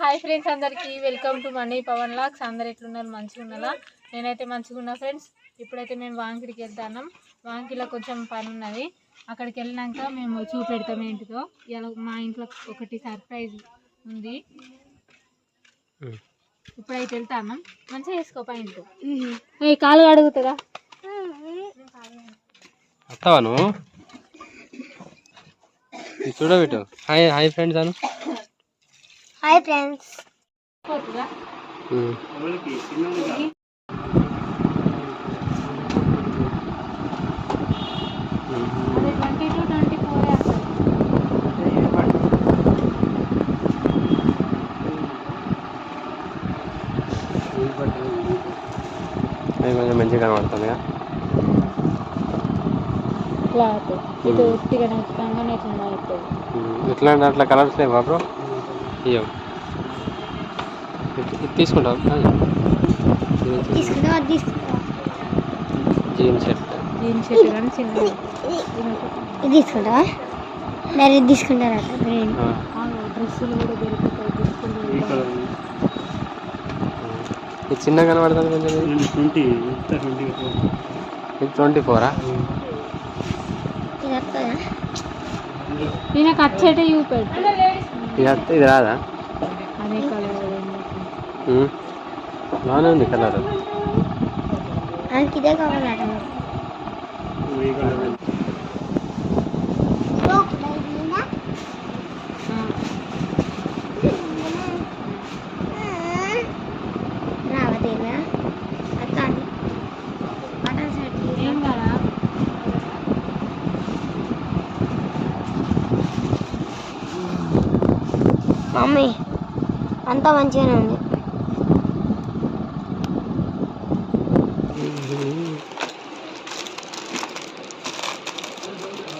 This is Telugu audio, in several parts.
హాయ్ ఫ్రెండ్స్ అందరికీ వెల్కమ్ టు మనీ పవన్ లాక్స్. అందరు ఎట్లున్నారు? మంచిగా ఉన్నారా? నేనైతే మంచిగా ఉన్నా ఫ్రెండ్స్. ఇప్పుడైతే మేము వాంకిడికి వెళ్తాను వాంకిలో కొంచెం పని ఉన్నది. అక్కడికి వెళ్ళినాక మేము చూపెడతాం ఏంటిదో. ఇలా మా ఇంట్లో ఒకటి సర్ప్రైజ్ ఉంది. ఇప్పుడైతే వెళ్తాను మంచిగా వేసుకో పాయింట్ ఈ కాలు అడుగుతుందా వస్తావా నువ్వు? ఇది చూడబెట్టు. హాయ్ హాయ్ ఫ్రెండ్స్ అను. హాయ్ ఫ్రెండ్స్ అది కొంచెం మంచిగా కనబడుతుందిగా. క్లాత్. ఇది ఉట్టిగానే ఉచితంగానే ఇట్లా అవుతుంది ఉమ్. ఎట్లా అంటే అట్లా కలర్స్ లేవా బ్రో? ఇయ్యో. తీసుకుందాం జీన్స్ షర్ట్. జీన్స్ షర్ట్ కానీ చిన్న ఇది తీసుకుంటావా? మరి ఇది తీసుకుంటారా? గ్రీన్. డ్రెస్సులు కూడా దొరుకుతాయి ఇది చిన్న కనబడుతుంది కొంచెం. ట్వంటీ ఇది ట్వంటీ ఫోరా? వస్తుందా? ఈయన కచ్చేటే చూపెట్టు. ఇది వస్తే ఇది రాదా అదే కలర్ ఉమ్. బాగానే ఉంది కలర్ ఆయనకి ఇదే కావాలట రావదేనా అత్తాని బటన్ సెట్ ఏం కదా మమ్మీ అంతా మంచిగానే ఉంది.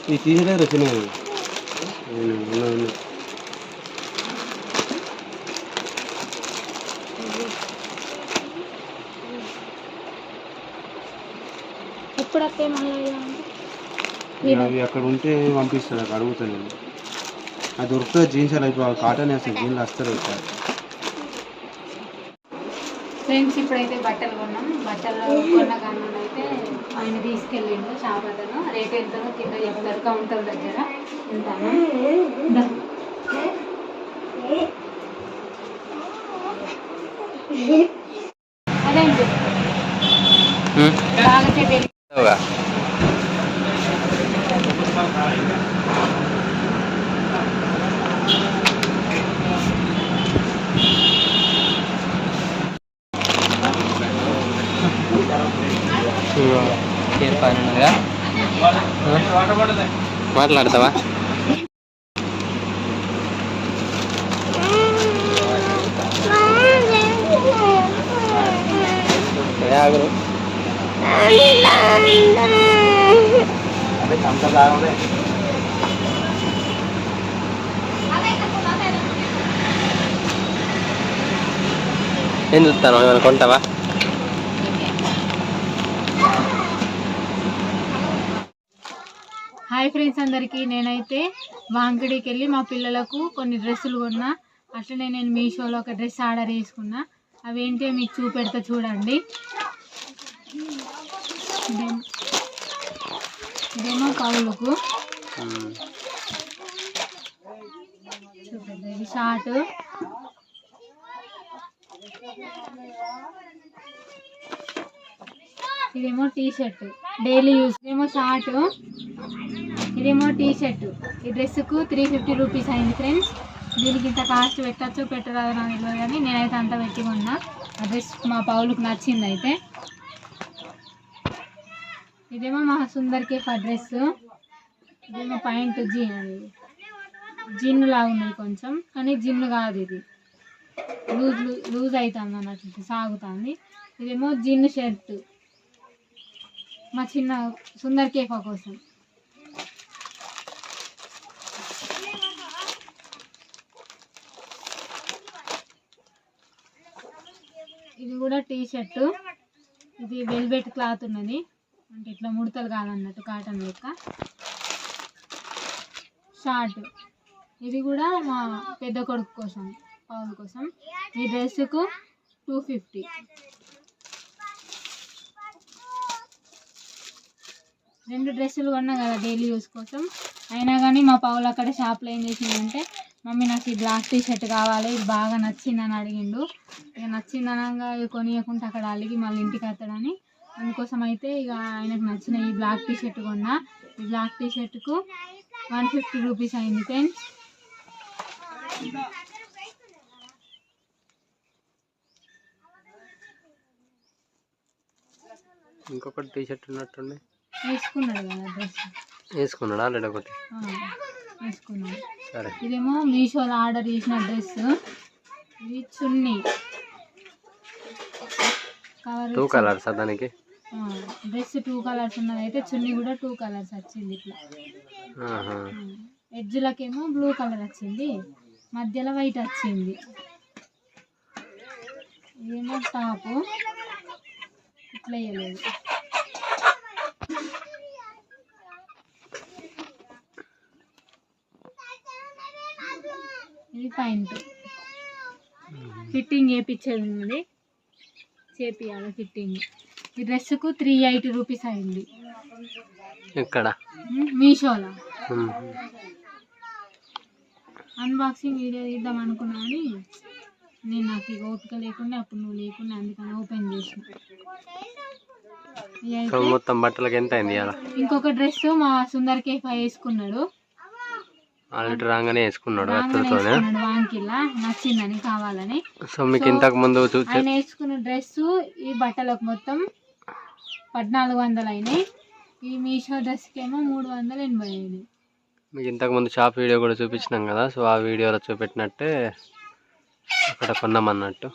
ఇది తీసేదే వచ్చినాయి. అవి అక్కడ ఉంటే పంపిస్తాడు అక్కడ అడుగుతాను నేను. అది దొరుకుతుంది జీన్స్ అలా ఇప్పుడు కాటన్ వేస్తాను జీన్లు వస్తారు. ఇక్కడ ఫ్రెండ్స్ ఇప్పుడైతే బట్టలు కొన్నాం. బట్టలు కొన్న కానీ అయితే ఆయన తీసుకెళ్ళిండు షాప్ అతను. రేట్ ఎంతనో కింద చెప్తారు కౌంటర్ దగ్గర. వెళ్తాను మాట్లాడతావా? ఏ చూస్తాను ఏమైనా కొంటావా? హాయ్ ఫ్రెండ్స్ అందరికీ. నేనైతే వాంకిడికి వెళ్ళి మా పిల్లలకు కొన్ని డ్రెస్సులు కొన్నా. అట్లనే నేను మీషోలో ఒక డ్రెస్ ఆర్డర్ చేసుకున్నా. అవేంటి మీకు చూపెడతా చూడండి. డెమో ఇదేమో ఇది షార్ట్. ఇదేమో టీ షర్ట్ డైలీ యూస్ ఇదేమో షార్ట్. ఇదేమో టీ షర్ట్ ఈ డ్రెస్కు త్రీ ఫిఫ్టీ రూపీస్ అయింది ఫ్రెండ్స్ దీనికి ఇంత కాస్ట్ పెట్టచ్చు పెట్టరాదు నాకు తెలియదు కానీ నేనైతే అంత పెట్టి కొన్నా ఆ డ్రెస్ మా పౌలుకు నచ్చింది అయితే ఇదేమో మా సుందర్ కేఫ్ ఆ డ్రెస్ ఇదేమో పాయింట్ జీన్ అది. జిన్ లాగుంది కొంచెం కానీ జిన్ను కాదు ఇది. లూజ్ లూజ్ అవుతుంది అన్నట్టు సాగుతుంది. ఇదేమో జిన్ను షర్ట్. మా చిన్న సుందర్ కేఫా కోసం. ఇది కూడా టీ షర్ట్ ఇది వెల్వెట్ క్లాత్ ఉన్నది. అంటే ఇట్లా ముడతలు కాదన్నట్టు కాటన్ లెక్క. షార్ట్. ఇది కూడా మా పెద్ద కొడుకు కోసం పావుల కోసం. ఈ డ్రెస్సుకు టూ ఫిఫ్టీ. రెండు డ్రెస్సులు కొన్నా కదా డైలీ యూస్ కోసం. అయినా కానీ మా పావులు అక్కడ షాప్లో ఏం చేసిందంటే మమ్మీ నాకు ఈ బ్లాక్ టీ షర్ట్ కావాలి ఇది బాగా నచ్చిందని అడిగిండు. ఇక నచ్చిందనగా ఇక కొనియకుండా అక్కడ అలిగి మళ్ళీ ఇంటికి వస్తాడని. అందుకోసం అయితే ఇక ఆయనకు నచ్చిన ఈ బ్లాక్ టీ షర్ట్ కొన్నా. ఈ బ్లాక్ టీ షర్ట్కు వన్ ఫిఫ్టీ రూపీస్ అయింది ఫ్రెండ్స్ ఇంకొకటి టీ షర్ట్ ఉన్నట్టుండి. వేసుకున్నాడు కదా డ్రెస్. వేసుకున్నాడా ఆల్రెడీ ఒకటి ఇదేమో మీషోలో ఆర్డర్ చేసిన డ్రెస్. ఇది చున్నీ. టూ కలర్స్ దానికి? డ్రెస్ టూ కలర్స్ ఉన్నది అయితే చున్నీ కూడా టూ కలర్స్ వచ్చింది ఇట్లా. ఎడ్జులకేమో బ్లూ కలర్ వచ్చింది. మధ్యలో వైట్ వచ్చింది. ఇదేమో టాపు. ఇట్లా వేయలేదు. పాయింట్ ఫిట్టింగ్ వేయించేది ఉన్నది చేపియాలి ఫిట్టింగ్. ఈ డ్రెస్సుకు త్రీ ఎయిటీ రూపీస్ అయింది. ఇక్కడ మీషోలో. అన్బాక్సింగ్ వీడియో తీద్దాం అనుకున్నా కానీ నేను నాకు ఇక ఓపిక లేకుండా అప్పుడు నువ్వు లేకుండా అందుకని ఓపెన్ చేసిన. మొత్తం బట్టలకి ఎంత అయింది ఇంకొక డ్రెస్ మా సుందర్ కేఫ్ వేసుకున్నాడు. ఆల్రెడీ రాగానే వేసుకున్నాడు వాంకిలా నచ్చిందని కావాలని. సో మీకు ఇంతకు ముందు ఆయన వేసుకున్న డ్రెస్ ఈ బట్టలకు మొత్తం పద్నాలుగు వందలు అయినాయి. ఈ మీషో డ్రెస్కి ఏమో మూడు వందల ఎనభై అయినాయి మీకు ఇంతకు ముందు షాప్ వీడియో కూడా చూపించినాం కదా సో ఆ వీడియోలో చూపెట్టినట్టే అక్కడ కొన్నామన్నట్టు.